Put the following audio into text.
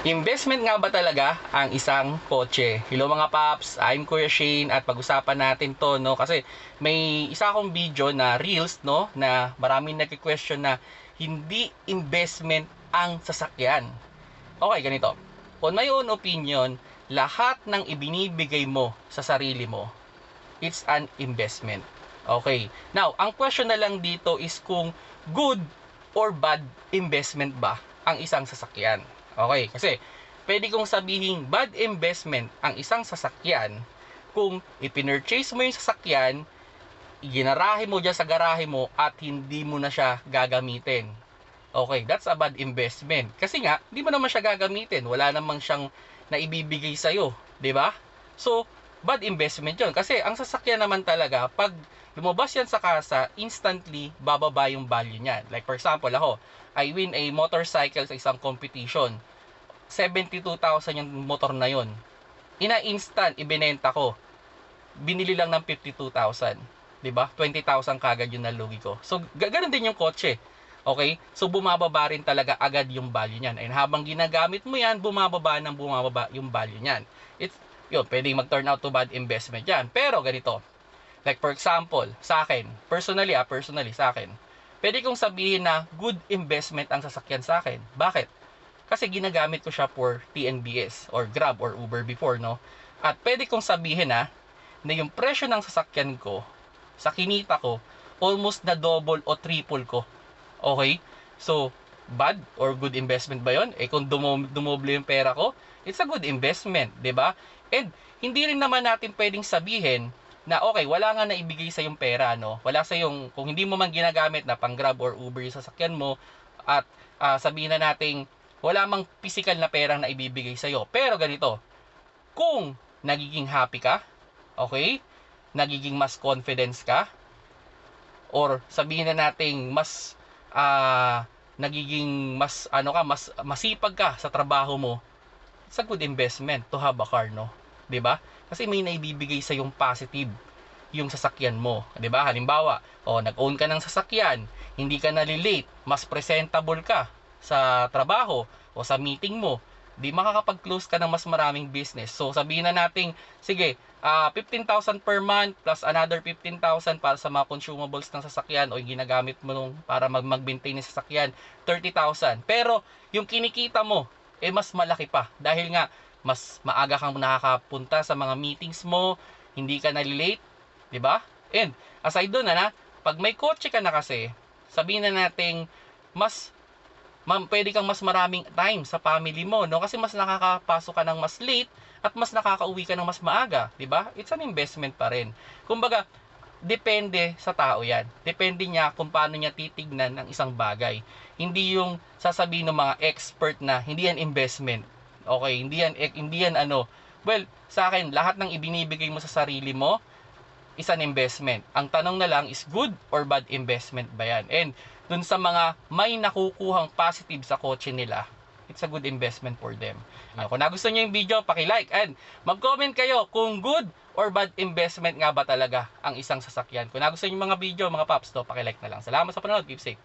Investment nga ba talaga ang isang kotse? Hello mga paps, I'm Kuya Shane at pag-usapan natin to no kasi may isa akong video na reels no na maraming nagki-question na hindi investment ang sasakyan. Okay, ganito. On my own opinion, lahat ng ibinibigay mo sa sarili mo, it's an investment. Okay. Now, ang question na lang dito is kung good or bad investment ba ang isang sasakyan. Okay, kasi pwede kong sabihin bad investment ang isang sasakyan kung ipinurchase mo yung sasakyan, ginarahe mo dyan sa garahe mo at hindi mo na siya gagamitin. Okay, that's a bad investment. Kasi nga, hindi mo naman siya gagamitin. Wala namang siyang naibibigay sa'yo. ba? So, bad investment yun. Kasi ang sasakyan naman talaga, pag lumabas yan sa kasa, instantly bababa yung value niyan. Like for example, ako, I win a motorcycle sa isang competition. 72,000 yung motor na yon. Ina instant ibinenta ko. Binili lang ng 52,000. 'Di ba? 20,000 kagad yung nalugi ko. So, ga- ganun din yung kotse. Okay? So, bumababa rin talaga agad yung value niyan. And habang ginagamit mo yan, bumababa ng bumababa yung value niyan. It's, yun, pwedeng mag-turn out to bad investment yan. Pero, ganito. Like, for example, sa akin, personally, ah, personally, sa akin, pwede kong sabihin na good investment ang sasakyan sa akin. Bakit? Kasi ginagamit ko siya for TNBS or Grab or Uber before, no? At pwede kong sabihin na, na yung presyo ng sasakyan ko, sa kinita ko, almost na double o triple ko. Okay? So, bad or good investment ba yon? Eh kung dumo, dumoble yung pera ko, it's a good investment, 'di ba? And hindi rin naman natin pwedeng sabihin na okay, wala nga naibigay sa yung pera, no? Wala sa yung kung hindi mo man ginagamit na pang Grab or Uber yung sasakyan mo at ah, sabihin na nating wala mang physical na perang na ibibigay sa iyo. Pero ganito, kung nagiging happy ka, okay? Nagiging mas confidence ka or sabihin na nating mas ah nagiging mas ano ka mas masipag ka sa trabaho mo it's a good investment to have a car no 'di ba kasi may naibibigay sa yung positive yung sasakyan mo 'di ba halimbawa oh nag-own ka ng sasakyan hindi ka nalilate mas presentable ka sa trabaho o sa meeting mo di makakapag-close ka ng mas maraming business. So sabihin na nating sige, ah 15,000 per month plus another 15,000 para sa mga consumables ng sasakyan o yung ginagamit mo nung para mag mag-maintain ng sasakyan, 30,000. Pero yung kinikita mo eh mas malaki pa dahil nga mas maaga kang nakakapunta sa mga meetings mo, hindi ka nalilate, 'di ba? And aside doon na, pag may kotse ka na kasi, sabihin na nating mas ma'am, pwede kang mas maraming time sa family mo, no? Kasi mas nakakapasok ka ng mas late at mas nakakauwi ka ng mas maaga, 'di ba? It's an investment pa rin. Kumbaga, depende sa tao 'yan. Depende niya kung paano niya titignan ng isang bagay. Hindi yung sasabihin ng mga expert na hindi yan investment. Okay, hindi yan eh, hindi yan ano. Well, sa akin, lahat ng ibinibigay mo sa sarili mo is an investment. Ang tanong na lang is good or bad investment ba yan? And dun sa mga may nakukuhang positive sa kotse nila, it's a good investment for them. Uh, kung nagustuhan nyo yung video, paki-like and mag-comment kayo kung good or bad investment nga ba talaga ang isang sasakyan. Kung nagustuhan nyo yung mga video, mga paps, to, paki-like na lang. Salamat sa panonood. Keep safe.